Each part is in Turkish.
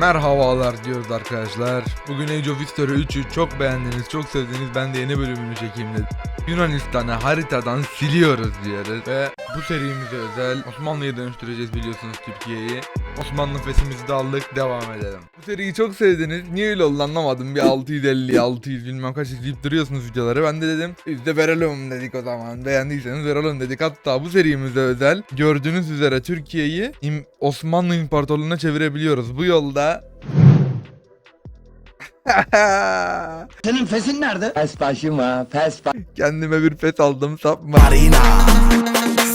Merhabalar diyoruz arkadaşlar. Bugün Age of History 3'ü çok beğendiniz, çok sevdiniz. Ben de yeni bölümünü çekeyim dedim. Yunanistan'ı haritadan siliyoruz diyoruz. Ve bu serimize özel Osmanlı'ya dönüştüreceğiz biliyorsunuz Türkiye'yi. Osmanlı fesimizi de aldık, devam edelim. Bu seriyi çok sevdiniz. Niye öyle oldu anlamadım. Bir 650, 600 bilmem kaç izleyip duruyorsunuz videoları. Ben de dedim biz de verelim dedik o zaman. Beğendiyseniz verelim dedik. Hatta bu serimize özel gördüğünüz üzere Türkiye'yi Osmanlı İmparatorluğu'na çevirebiliyoruz. Bu yolda Senin fesin nerede? Pes başıma, pes ba- Kendime bir pes aldım sapma.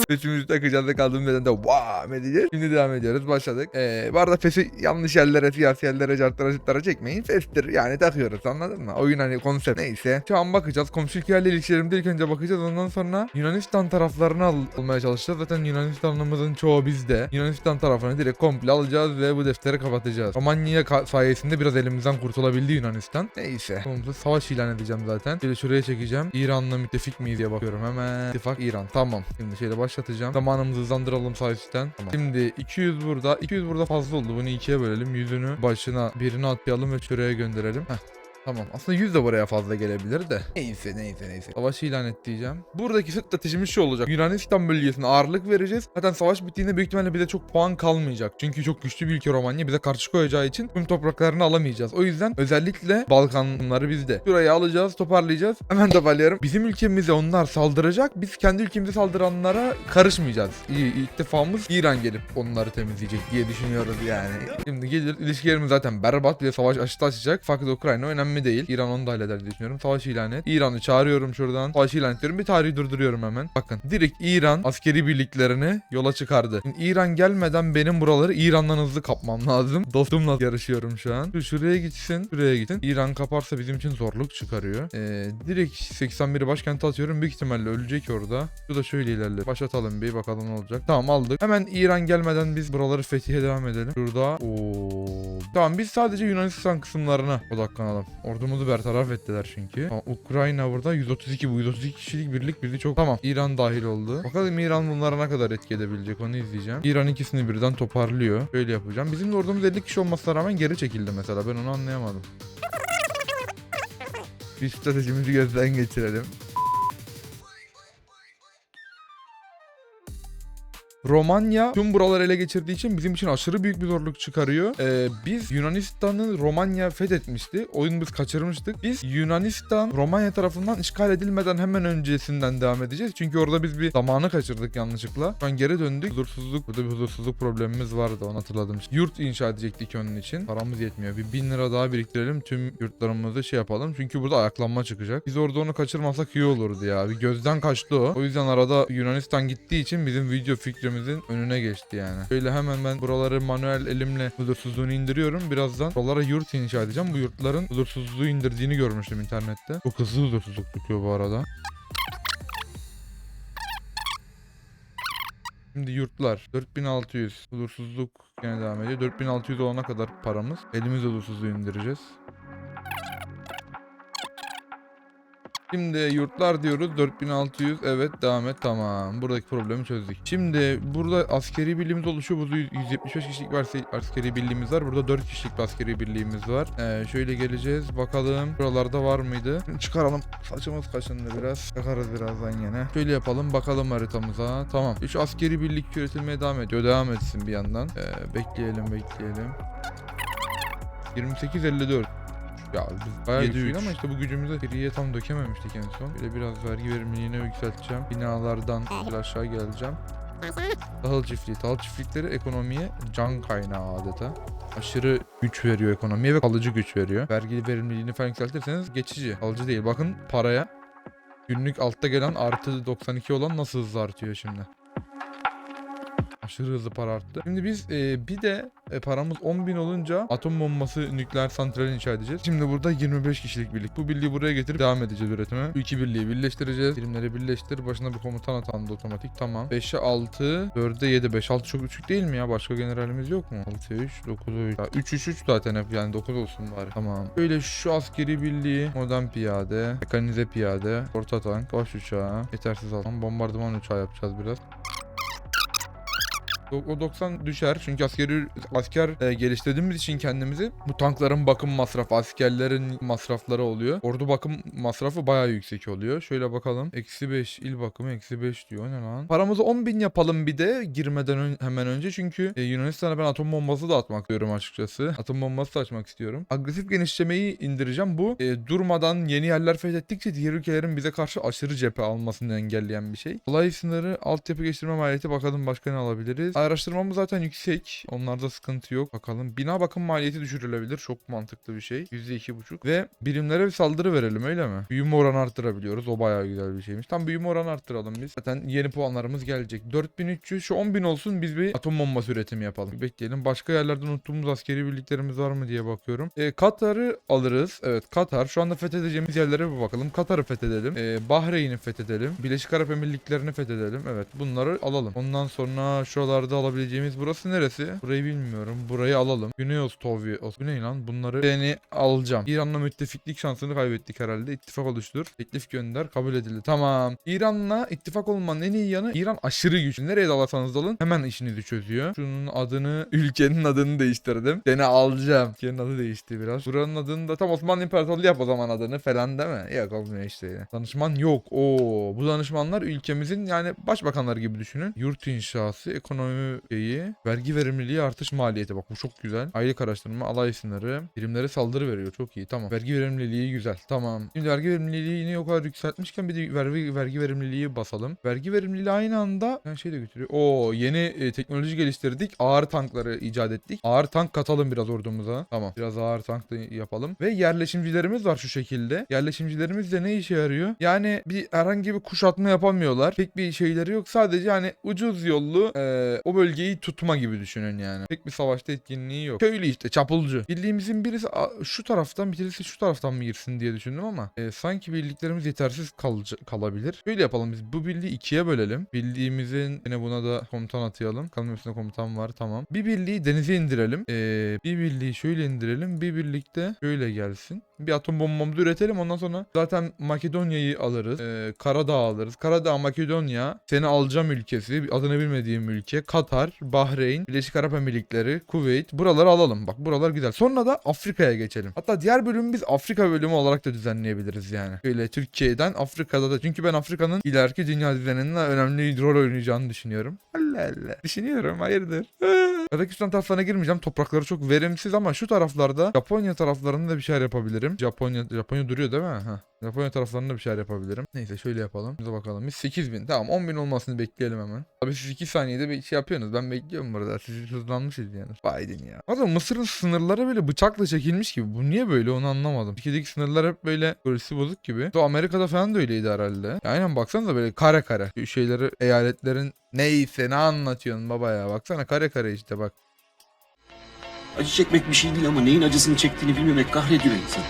Pesimizi takacağız da kaldığımız yerden de vaam edeceğiz. Şimdi devam ediyoruz. Başladık. Ee, bu arada pesi yanlış yerlere, siyasi yerlere, cartlara, cartlara çekmeyin. Festir yani takıyoruz anladın mı? Oyun hani konsept neyse. Şu an bakacağız. Komşu ülkelerle ilişkilerimde ilk önce bakacağız. Ondan sonra Yunanistan taraflarını al almaya çalışacağız. Zaten Yunanistan'ımızın çoğu bizde. Yunanistan tarafını direkt komple alacağız ve bu defteri kapatacağız. Romanya sayesinde biraz elimizden kurtulabildi Yunanistan. Neyse. Sonunda savaş ilan edeceğim zaten. Şöyle şuraya çekeceğim. İran'la müttefik miyiz diye bakıyorum hemen. İttifak İran. Tamam. Şimdi şöyle başlatacağım. Zamanımızı hızlandıralım sağ üstten. Tamam. Şimdi 200 burada. 200 burada fazla oldu. Bunu ikiye bölelim. Yüzünü başına birini atlayalım ve şuraya gönderelim. Heh. Tamam. Aslında 100 de buraya fazla gelebilir de. Neyse neyse neyse. Savaşı ilan et diyeceğim. Buradaki stratejimiz şu olacak. Yunanistan bölgesine ağırlık vereceğiz. Zaten savaş bittiğinde büyük ihtimalle bize çok puan kalmayacak. Çünkü çok güçlü bir ülke Romanya. Bize karşı koyacağı için tüm topraklarını alamayacağız. O yüzden özellikle Balkanları bizde. Şurayı alacağız, toparlayacağız. Hemen toparlıyorum. Bizim ülkemize onlar saldıracak. Biz kendi ülkemize saldıranlara karışmayacağız. İyi, ilk İran gelip onları temizleyecek diye düşünüyoruz yani. Şimdi gelir ilişkilerimiz zaten berbat. Bir savaş aşısı açacak. Fakat Ukrayna önemli değil. İran onu da halleder diye düşünüyorum. Savaş ilan et. İran'ı çağırıyorum şuradan. Savaş ilan ediyorum. Bir tarihi durduruyorum hemen. Bakın direkt İran askeri birliklerini yola çıkardı. Şimdi İran gelmeden benim buraları İran'dan hızlı kapmam lazım. Dostumla yarışıyorum şu an. Şu şuraya gitsin. Şuraya gitsin. İran kaparsa bizim için zorluk çıkarıyor. Ee, direkt 81'i başkente atıyorum. Büyük ihtimalle ölecek orada. Şu da şöyle ilerle. Başlatalım bir bakalım ne olacak. Tamam aldık. Hemen İran gelmeden biz buraları fethiye devam edelim. Şurada. Oo. Tamam biz sadece Yunanistan kısımlarına odaklanalım. Ordumuzu bertaraf ettiler çünkü. Tamam, Ukrayna burada 132 bu 132 kişilik birlik birliği çok. Tamam İran dahil oldu. Bakalım İran bunlara ne kadar etki edebilecek onu izleyeceğim. İran ikisini birden toparlıyor. Böyle yapacağım. Bizim de ordumuz 50 kişi olmasına rağmen geri çekildi mesela. Ben onu anlayamadım. Bir stratejimizi gözden geçirelim. Romanya tüm buraları ele geçirdiği için bizim için aşırı büyük bir zorluk çıkarıyor. Ee, biz Yunanistan'ı Romanya fethetmişti. Oyunu biz kaçırmıştık. Biz Yunanistan Romanya tarafından işgal edilmeden hemen öncesinden devam edeceğiz. Çünkü orada biz bir zamanı kaçırdık yanlışlıkla. Şu an geri döndük. Huzursuzluk, burada bir huzursuzluk problemimiz vardı onu hatırladım. Yurt inşa edecektik onun için. Paramız yetmiyor. Bir bin lira daha biriktirelim. Tüm yurtlarımızı şey yapalım. Çünkü burada ayaklanma çıkacak. Biz orada onu kaçırmasak iyi olurdu ya. Bir gözden kaçtı o. O yüzden arada Yunanistan gittiği için bizim video fikrimizin önüne geçti yani. Böyle hemen ben buraları manuel elimle huzursuzluğunu indiriyorum. Birazdan buralara yurt inşa edeceğim. Bu yurtların huzursuzluğu indirdiğini görmüştüm internette. Çok hızlı huzursuzluk tutuyor bu arada. Şimdi yurtlar 4600 huzursuzluk gene devam ediyor. 4600 olana kadar paramız. Elimiz huzursuzluğu indireceğiz. Şimdi yurtlar diyoruz 4600 evet devam et tamam buradaki problemi çözdük. Şimdi burada askeri birliğimiz oluşuyor burada 175 kişilik var askeri birliğimiz var burada 4 kişilik bir askeri birliğimiz var. Ee, şöyle geleceğiz bakalım buralarda var mıydı? Çıkaralım saçımız kaşındı biraz takarız birazdan yine. Şöyle yapalım bakalım haritamıza tamam. Şu askeri birlik üretilmeye devam ediyor devam etsin bir yandan. Ee, bekleyelim bekleyelim. 2854 ya biz bayağı 7-3. güçlüydü ama işte bu gücümüzü geriye tam dökememiştik en son. Böyle biraz vergi verimliliğine yükselteceğim. Binalardan böyle aşağı geleceğim. Tahıl çiftliği. Tahıl çiftlikleri ekonomiye can kaynağı adeta. Aşırı güç veriyor ekonomiye ve kalıcı güç veriyor. Vergi verimliliğini falan yükseltirseniz geçici. Kalıcı değil. Bakın paraya günlük altta gelen artı 92 olan nasıl hızlı artıyor şimdi. Aşırı hızlı para arttı. Şimdi biz e, bir de e, paramız 10.000 olunca atom bombası nükleer santral inşa edeceğiz. Şimdi burada 25 kişilik birlik. Bu birliği buraya getirip devam edeceğiz üretime. Bu birliği birleştireceğiz. Birimleri birleştir. Başına bir komutan atandı otomatik. Tamam. 5'e 6, 4'e 7. 5 6 çok küçük değil mi ya? Başka generalimiz yok mu? 6'ya 3, 9'a 3. Ya 3 3 3 zaten hep yani 9 olsun bari. Tamam. Böyle şu askeri birliği, modern piyade, mekanize piyade, orta tank, baş uçağı, yetersiz altın, bombardıman uçağı yapacağız biraz. O o 90 düşer çünkü askeri asker e, geliştirdiğimiz için kendimizi bu tankların bakım masrafı, askerlerin masrafları oluyor. Ordu bakım masrafı bayağı yüksek oluyor. Şöyle bakalım. Eksi 5 il bakımı eksi 5 diyor. Ne lan? Paramızı 10 bin yapalım bir de girmeden ön- hemen önce çünkü e, Yunanistan'a ben atom bombası da atmak istiyorum açıkçası. Atom bombası da açmak istiyorum. Agresif genişlemeyi indireceğim. Bu e, durmadan yeni yerler fethettikçe diğer ülkelerin bize karşı aşırı cephe almasını engelleyen bir şey. Olay sınırı altyapı geliştirme maliyeti bakalım başka ne alabiliriz. Araştırmamız zaten yüksek. Onlarda sıkıntı yok. Bakalım. Bina bakım maliyeti düşürülebilir. Çok mantıklı bir şey. %2,5. Ve birimlere bir saldırı verelim öyle mi? Büyüme oranı arttırabiliyoruz. O bayağı güzel bir şeymiş. Tam büyüme oranı arttıralım biz. Zaten yeni puanlarımız gelecek. 4300 şu 10.000 olsun biz bir atom bombası üretimi yapalım. Bekleyelim. Başka yerlerden unuttuğumuz askeri birliklerimiz var mı diye bakıyorum. E, Katar'ı alırız. Evet Katar. Şu anda fethedeceğimiz yerlere bir bakalım. Katar'ı fethedelim. E, Bahreyn'i fethedelim. Birleşik Arap Emirlikleri'ni fethedelim. Evet bunları alalım. Ondan sonra şuralarda alabileceğimiz burası neresi? Burayı bilmiyorum. Burayı alalım. Güney Ostovya. Os- Bu ne lan? Bunları seni alacağım. İran'la müttefiklik şansını kaybettik herhalde. İttifak oluştur. Teklif gönder. Kabul edildi. Tamam. İran'la ittifak olmanın en iyi yanı İran aşırı güçlü. Nereye dalarsanız dalın hemen işinizi çözüyor. Şunun adını, ülkenin adını değiştirdim. Seni alacağım. Ülkenin adı değişti biraz. Buranın adını da tam Osmanlı İmparatorluğu yap o zaman adını falan değil mi? Yok olmuyor işte. Danışman yok. Oo, bu danışmanlar ülkemizin yani başbakanları gibi düşünün. Yurt inşası, ekonomi şeyi, vergi verimliliği artış maliyeti. Bak bu çok güzel. Aylık araştırma, alay sınırı, birimlere saldırı veriyor. Çok iyi. Tamam. Vergi verimliliği güzel. Tamam. Şimdi vergi verimliliğini o kadar yükseltmişken bir de vergi, vergi verimliliği basalım. Vergi verimliliği aynı anda yani şey de götürüyor. Oo yeni e, teknoloji geliştirdik. Ağır tankları icat ettik. Ağır tank katalım biraz ordumuza. Tamam. Biraz ağır tank da yapalım. Ve yerleşimcilerimiz var şu şekilde. Yerleşimcilerimiz de ne işe yarıyor? Yani bir herhangi bir kuşatma yapamıyorlar. Pek bir şeyleri yok. Sadece hani ucuz yollu e, o bölgeyi tutma gibi düşünün yani. Pek bir savaşta etkinliği yok. Köylü işte çapulcu. Birliğimizin birisi şu taraftan birisi şu taraftan mı girsin diye düşündüm ama e, sanki birliklerimiz yetersiz kalıcı, kalabilir. Böyle yapalım biz. Bu birliği ikiye bölelim. Birliğimizin yine buna da komutan atayalım. Kanun hepsinde komutan var tamam. Bir birliği denize indirelim. E, bir birliği şöyle indirelim. Bir birlikte şöyle gelsin. Bir atom bombamızı üretelim. Ondan sonra zaten Makedonya'yı alırız. E, Karadağ alırız. Karadağ, Makedonya, seni alacağım ülkesi, adını bilmediğim ülke, Katar, Bahreyn, Birleşik Arap Emirlikleri, Kuveyt. Buraları alalım. Bak buralar güzel. Sonra da Afrika'ya geçelim. Hatta diğer bölümü biz Afrika bölümü olarak da düzenleyebiliriz yani. Böyle Türkiye'den Afrika'da da. Çünkü ben Afrika'nın ileriki dünya düzeninde önemli rol oynayacağını düşünüyorum. Allah Allah. Düşünüyorum hayırdır. Kazakistan taraflarına girmeyeceğim. Toprakları çok verimsiz ama şu taraflarda Japonya taraflarında bir şeyler yapabilirim. Japonya Japonya duruyor değil mi? Ha. Japonya taraflarında bir şeyler yapabilirim. Neyse şöyle yapalım. Bize bakalım. Biz 8000. Tamam 10.000 olmasını bekleyelim hemen. Abi siz 2 saniyede bir şey yapıyorsunuz. Ben bekliyorum burada. Siz hızlanmışız yani. Biden ya. Zaten Mısır'ın sınırları böyle bıçakla çekilmiş gibi. Bu niye böyle onu anlamadım. Türkiye'deki sınırlar hep böyle polisi bozuk gibi. O Amerika'da falan da öyleydi herhalde. Ya aynen baksanıza böyle kare kare. Şeyleri eyaletlerin neyse ne anlatıyorsun baba ya. Baksana kare kare işte bak. Acı çekmek bir şey değil ama neyin acısını çektiğini bilmemek kahrediyor insan.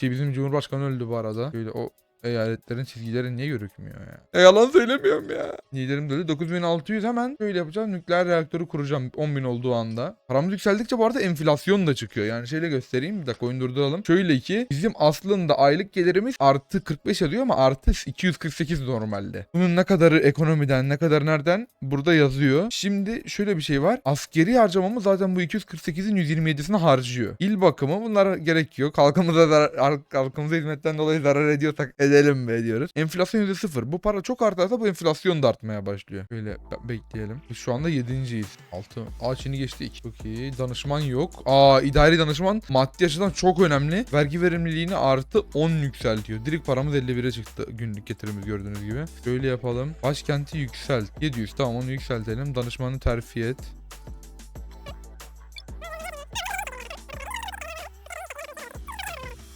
Şey bizim Cumhurbaşkanı öldü bu arada. Böyle o eyaletlerin çizgileri niye görükmüyor ya? E yalan söylemiyorum ya. Liderim de öyle. 9600 hemen şöyle yapacağım. Nükleer reaktörü kuracağım 10.000 olduğu anda. Paramız yükseldikçe bu arada enflasyon da çıkıyor. Yani şöyle göstereyim. Bir dakika oyun durduralım. Şöyle ki bizim aslında aylık gelirimiz artı 45 yazıyor ama artı 248 normalde. Bunun ne kadarı ekonomiden ne kadar nereden burada yazıyor. Şimdi şöyle bir şey var. Askeri harcamamız zaten bu 248'in 127'sini harcıyor. İl bakımı bunlara gerek yok. Halkımıza zarar, halkımıza hizmetten dolayı zarar ediyorsak edelim be diyoruz. Enflasyon %0. Bu para çok artarsa bu enflasyon da artmaya başlıyor. Böyle be- bekleyelim. Biz şu anda 7.yiz. 6. Aa Çin'i geçtik. Çok. Danışman yok. Aa idari danışman maddi açıdan çok önemli. Vergi verimliliğini artı 10 yükseltiyor. Direkt paramız 51'e çıktı günlük getirimiz gördüğünüz gibi. Şöyle yapalım. Başkenti yükselt. 700 tamam onu yükseltelim. Danışmanı terfi et.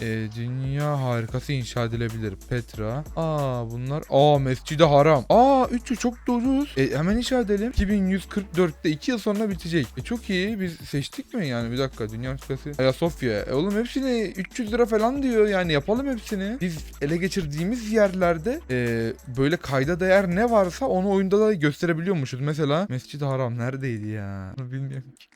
Ee, dünya harikası inşa edilebilir. Petra. Aa bunlar. Aa Mescid-i Haram. Aa 300 çok da ucuz. E, hemen inşa edelim. 2144'te 2 yıl sonra bitecek. E, çok iyi. Biz seçtik mi yani? Bir dakika. Dünya harikası. Ayasofya. E, oğlum hepsini 300 lira falan diyor. Yani yapalım hepsini. Biz ele geçirdiğimiz yerlerde e, böyle kayda değer ne varsa onu oyunda da gösterebiliyormuşuz. Mesela Mescid-i Haram neredeydi ya? Bilmiyorum ki.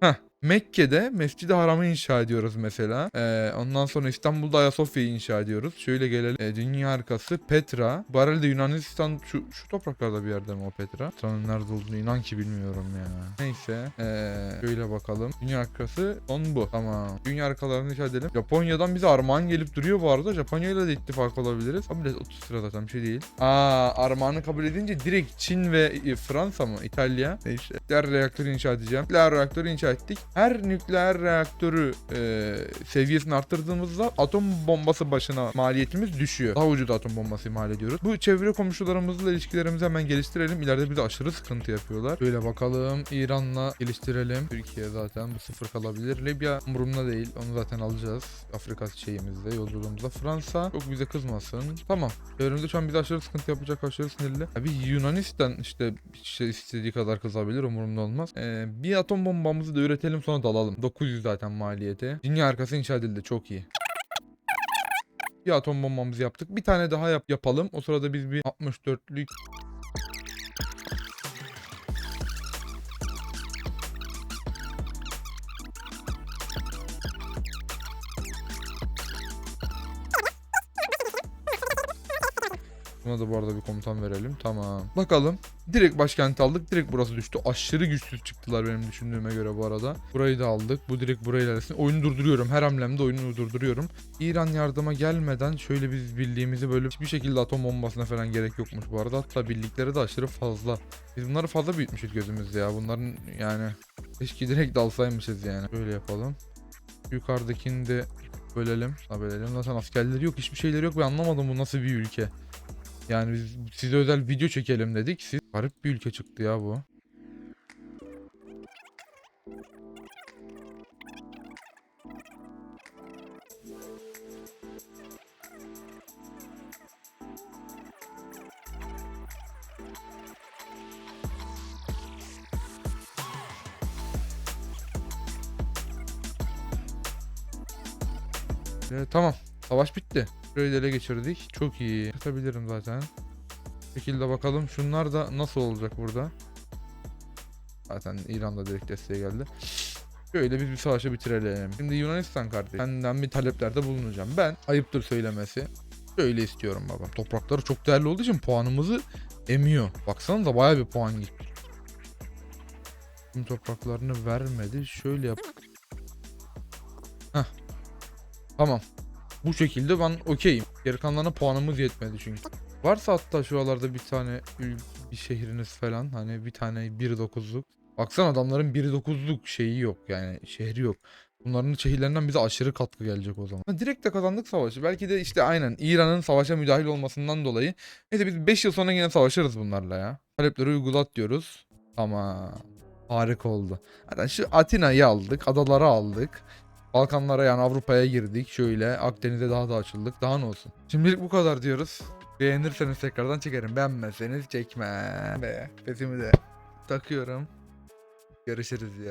Heh Mekke'de Mescid-i Haram'ı inşa ediyoruz mesela. Ee, ondan sonra İstanbul'da Ayasofya'yı inşa ediyoruz. Şöyle gelelim. Ee, dünya arkası Petra. Arada Yunanistan şu, şu topraklarda bir yerde mi o Petra? Petra'nın nerede olduğunu inan ki bilmiyorum ya. Neyse. Ee, şöyle bakalım. Dünya arkası son bu. Tamam. Dünya arkalarını inşa edelim. Japonya'dan bize armağan gelip duruyor bu arada. Japonya'yla da ittifak olabiliriz. Kabul et 30 lira zaten bir şey değil. Aa armağanı kabul edince direkt Çin ve e, Fransa mı? İtalya. Neyse. Nükleer reaktörü inşa edeceğim. Nükleer reaktörü inşa ettik. Her nükleer reaktörü e, seviyesini arttırdığımızda atom bombası başına maliyetimiz düşüyor. Daha ucuz atom bombası mal ediyoruz. Bu çevre komşularımızla ilişkilerimizi hemen geliştirelim. İleride bize aşırı sıkıntı yapıyorlar. Böyle bakalım. İran'la geliştirelim. Türkiye zaten bu sıfır kalabilir. Libya umurumda değil. Onu zaten alacağız. Afrika şeyimizde, yolculuğumuzda. Fransa çok bize kızmasın. Tamam. Çevremizde şu an bize aşırı sıkıntı yapacak aşırı sinirli. Ha, bir Yunanistan işte işte istediği kadar kızabilir umurumda olmaz. Ee, bir atom bombamızı da üretelim sonra dalalım. 900 zaten maliyeti. Dünya arkası inşa edildi çok iyi. Bir atom bombamızı yaptık. Bir tane daha yap yapalım. O sırada biz bir 64'lük Buna da bu arada bir komutan verelim. Tamam. Bakalım. Direkt başkenti aldık. Direkt burası düştü. Aşırı güçsüz çıktılar benim düşündüğüme göre bu arada. Burayı da aldık. Bu direkt burayı ilerlesin. Oyunu durduruyorum. Her hamlemde oyunu durduruyorum. İran yardıma gelmeden şöyle biz birliğimizi böyle hiçbir şekilde atom bombasına falan gerek yokmuş bu arada. Hatta birlikleri de aşırı fazla. Biz bunları fazla büyütmüşüz gözümüzde ya. Bunların yani keşke direkt dalsaymışız yani. Böyle yapalım. Yukarıdakini de bölelim. Bölelim. Zaten askerleri yok. Hiçbir şeyleri yok. Ben anlamadım bu nasıl bir ülke. Yani biz size özel video çekelim dedik. Siz garip bir ülke çıktı ya bu. Ee, tamam. Savaş bitti. Da ele geçirdik. Çok iyi. Katabilirim zaten. Şekilde bakalım. Şunlar da nasıl olacak burada? Zaten İran'da direkt desteğe geldi. Şöyle biz bir savaşı bitirelim. Şimdi Yunanistan kardeş. Senden bir taleplerde bulunacağım. Ben ayıptır söylemesi. Şöyle istiyorum babam. Toprakları çok değerli olduğu için puanımızı emiyor. Baksanıza bayağı bir puan gitti. Tüm topraklarını vermedi. Şöyle yap. Heh. Tamam. Bu şekilde ben okeyim. Geri kalanlarına puanımız yetmedi çünkü. Varsa hatta şuralarda bir tane bir şehriniz falan hani bir tane 1.9'luk. Baksana adamların 1.9'luk şeyi yok yani şehri yok. Bunların şehirlerinden bize aşırı katkı gelecek o zaman. Direkt de kazandık savaşı. Belki de işte aynen İran'ın savaşa müdahil olmasından dolayı. Neyse biz 5 yıl sonra yine savaşırız bunlarla ya. Talepleri uygulat diyoruz. Ama harika oldu. Zaten şu Atina'yı aldık. Adaları aldık. Balkanlara yani Avrupa'ya girdik. Şöyle Akdeniz'e daha da açıldık. Daha ne olsun. Şimdilik bu kadar diyoruz. Beğenirseniz tekrardan çekerim. Beğenmezseniz çekmem. Be, pesimi de takıyorum. Görüşürüz ya.